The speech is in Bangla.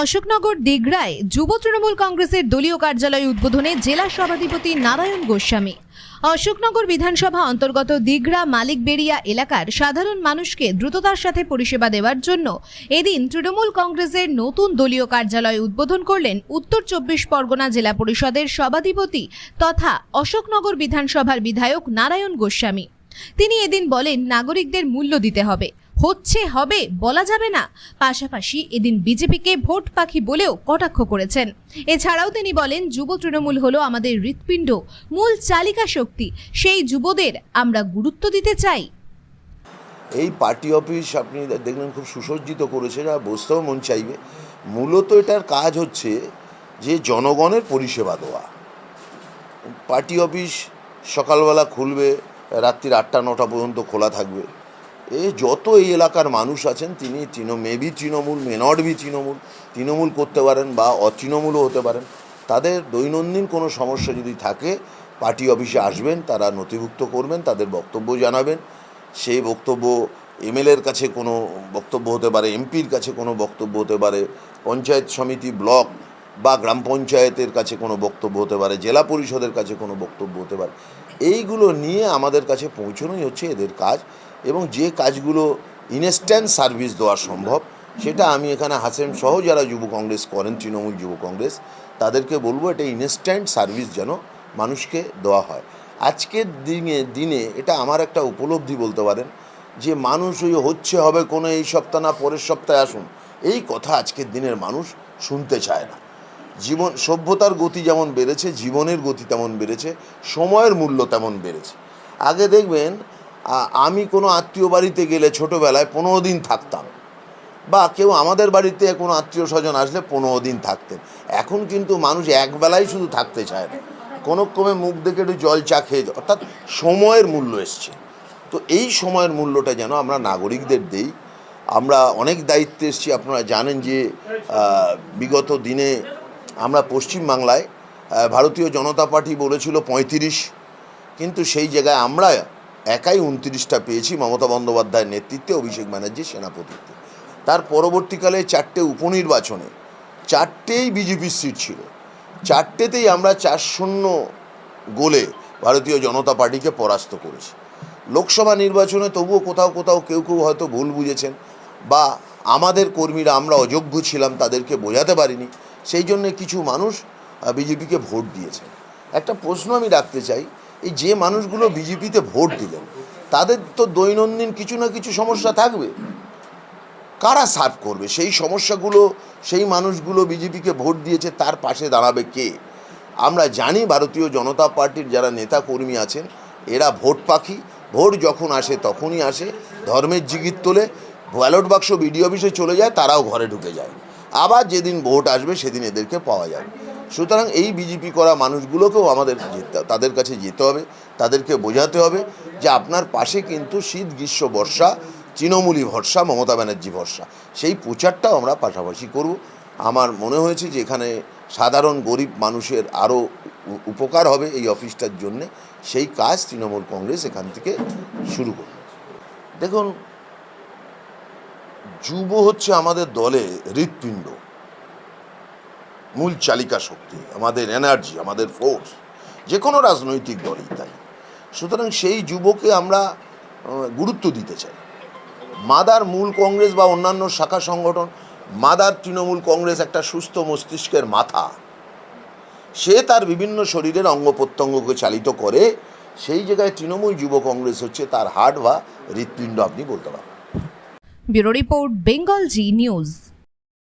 অশোকনগর দিগড়ায় যুব তৃণমূল কংগ্রেসের দলীয় কার্যালয় উদ্বোধনে জেলা সভাধিপতি নারায়ণ গোস্বামী। অশোকনগর বিধানসভা অন্তর্গত দিগড়া মালিকবেড়িয়া এলাকার সাধারণ মানুষকে দ্রুততার সাথে পরিষেবা দেওয়ার জন্য এদিন তৃণমূল কংগ্রেসের নতুন দলীয় কার্যালয় উদ্বোধন করলেন উত্তর চব্বিশ পরগনা জেলা পরিষদের সভাধিপতি তথা অশোকনগর বিধানসভার বিধায়ক নারায়ণ গোস্বামী। তিনি এদিন বলেন, নাগরিকদের মূল্য দিতে হবে। হচ্ছে, হবে, বলা যাবে না। পাশাপাশি এদিন বিজেপিকে ভোট পাখি বলেও কটাক্ষ করেছেন। এছাড়াও তিনি বলেন, যুব তৃণমূল হলো আমাদের হৃৎপিণ্ড, মূল চালিকা শক্তি। সেই যুবদের আমরা গুরুত্ব দিতে চাই। এই পার্টি অফিস আপনি দেখলেন খুব সুসজ্জিত করেছে আর বসতেও মন চাইবে। মূলত এটার কাজ হচ্ছে যে জনগণের পরিষেবা দেওয়া। পার্টি অফিস সকালবেলা খুলবে, রাত্রির আটটা, নটা পর্যন্ত খোলা থাকবে। এ যত এই এলাকার মানুষ আছেন, তিনি তৃণ maybe Trinamool may not be Trinamool Trinamool করতে পারেন বা অতৃণমূলও হতে পারেন, তাদের দৈনন্দিন কোনো সমস্যা যদি থাকে, পার্টি অফিসে আসবেন, তারা নথিভুক্ত করবেন, তাদের বক্তব্য জানাবেন। সেই বক্তব্য এমএলএর কাছে কোনো বক্তব্য হতে পারে, এমপির কাছে কোনো বক্তব্য হতে পারে, পঞ্চায়েত সমিতি ব্লক বা গ্রাম পঞ্চায়েতের কাছে কোনো বক্তব্য হতে পারে, জেলা পরিষদের কাছে কোনো বক্তব্য হতে পারে, এইগুলো নিয়ে আমাদের কাছে পৌঁছানোই হচ্ছে এদের কাজ এবং যে কাজগুলো ইনস্ট্যান্ট সার্ভিস দেওয়া সম্ভব, সেটা আমি এখানে হাসেম সহ যারা যুব কংগ্রেস করেন, তৃণমূল যুব কংগ্রেস, তাদেরকে বলব এটা ইনস্ট্যান্ট সার্ভিস যেন মানুষকে দেওয়া হয়। আজকের দিনে দিনে এটা আমার একটা উপলব্ধি বলতে পারেন যে মানুষ ওই হচ্ছে হবে কোনো এই সপ্তাহ না, পরের সপ্তাহে আসুন, এই কথা আজকের দিনের মানুষ শুনতে চায় না। জীবন, সভ্যতার গতি যেমন বেড়েছে, জীবনের গতি তেমন বেড়েছে, সময়ের মূল্য তেমন বেড়েছে। আগে দেখবেন আমি কোনো আত্মীয় বাড়িতে গেলে ছোটোবেলায় পনেরো দিন থাকতাম বা কেউ আমাদের বাড়িতে কোনো আত্মীয় স্বজন আসলে পনেরো দিন থাকতেন। এখন কিন্তু মানুষ একবেলায় শুধু থাকতে চায় না। কোনো ক্রমে মুখ দেখে একটু জল চা খেয়ে। অর্থাৎ সময়ের মূল্য এসছে। তো এই সময়ের মূল্যটা যেন আমরা নাগরিকদের দেই, আমরা অনেক দায়িত্বে এসেছি, আপনারা জানেন যে বিগত দিনে আমরা পশ্চিমবাংলায় ভারতীয় জনতা পার্টি বলেছিল পঁয়ত্রিশ, কিন্তু সেই জায়গায় আমরা একাই উনত্রিশটা পেয়েছি মমতা বন্দ্যোপাধ্যায়ের নেতৃত্বে, অভিষেক ব্যানার্জি সেনাপতিত্বে। তার পরবর্তীকালে চারটে উপনির্বাচনে, চারটেই বিজেপির সিট ছিল। চারটেতেই আমরা চার শূন্য গোলে ভারতীয় জনতা পার্টিকে পরাস্ত করেছি। লোকসভা নির্বাচনে তবুও কোথাও কোথাও কেউ কেউ হয়তো ভুল বুঝেছেন বা আমাদের কর্মীরা, আমরা অযোগ্য ছিলাম, তাদেরকে বোঝাতে পারিনি। সেই জন্য কিছু মানুষ বিজেপিকে ভোট দিয়েছে একটা প্রশ্ন আমি রাখতে চাই, এই যে মানুষগুলো বিজেপিতে ভোট দিলেন, তাদের তো দৈনন্দিন কিছু না কিছু সমস্যা থাকবে। কারা সার্ভ করবে? সেই সমস্যাগুলো, সেই মানুষগুলো বিজেপিকে ভোট দিয়েছে, তার পাশে দাঁড়াবে কে? আমরা জানি ভারতীয় জনতা পার্টির যারা নেতা কর্মী আছেন, এরা ভোট পাখি। ভোট যখন আসে, তখনই আসে। ধর্মের জিগির তোলে ব্যালট বাক্স বিডি অফিসে চলে যায়, তারাও ঘরে ঢুকে যায়। আবার যেদিন ভোট আসবে সেদিন এদেরকে পাওয়া যাবে। সুতরাং এই বিজেপি করা মানুষগুলোকেও আমাদের যেতে তাদের কাছে যেতে হবে, তাদেরকে বোঝাতে হবে যে আপনার পাশে কিন্তু শীত, গ্রীষ্ম, বর্ষা তৃণমূলী ভরসা, মমতা ব্যানার্জি ভরসা। সেই প্রচারটাও আমরা পাশাপাশি করব। আমার মনে হয়েছে যে এখানে সাধারণ গরিব মানুষের আরও উপকার হবে এই অফিসটার জন্যে। সেই কাজ তৃণমূল কংগ্রেস এখান থেকে শুরু করবে। দেখুন যুব হচ্ছে আমাদের দলে হৃৎপিণ্ড, মূল চালিকা শক্তি, আমাদের এনার্জি আমাদের ফোর্স যে কোনো রাজনৈতিক দলই তাই। সুতরাং সেই যুবকে আমরা গুরুত্ব দিতে চাই। মাদার মূল কংগ্রেস বা অন্যান্য শাখা সংগঠন, মাদার তৃণমূল কংগ্রেস একটা সুস্থ মস্তিষ্কের মাথা, সে তার বিভিন্ন শরীরের অঙ্গ প্রত্যঙ্গকে চালিত করে, সেই জায়গায় তৃণমূল যুব কংগ্রেস হচ্ছে তার হার্ট বা হৃৎপিণ্ড আপনি বলতে পারেন। Bureau report Bengal Zee News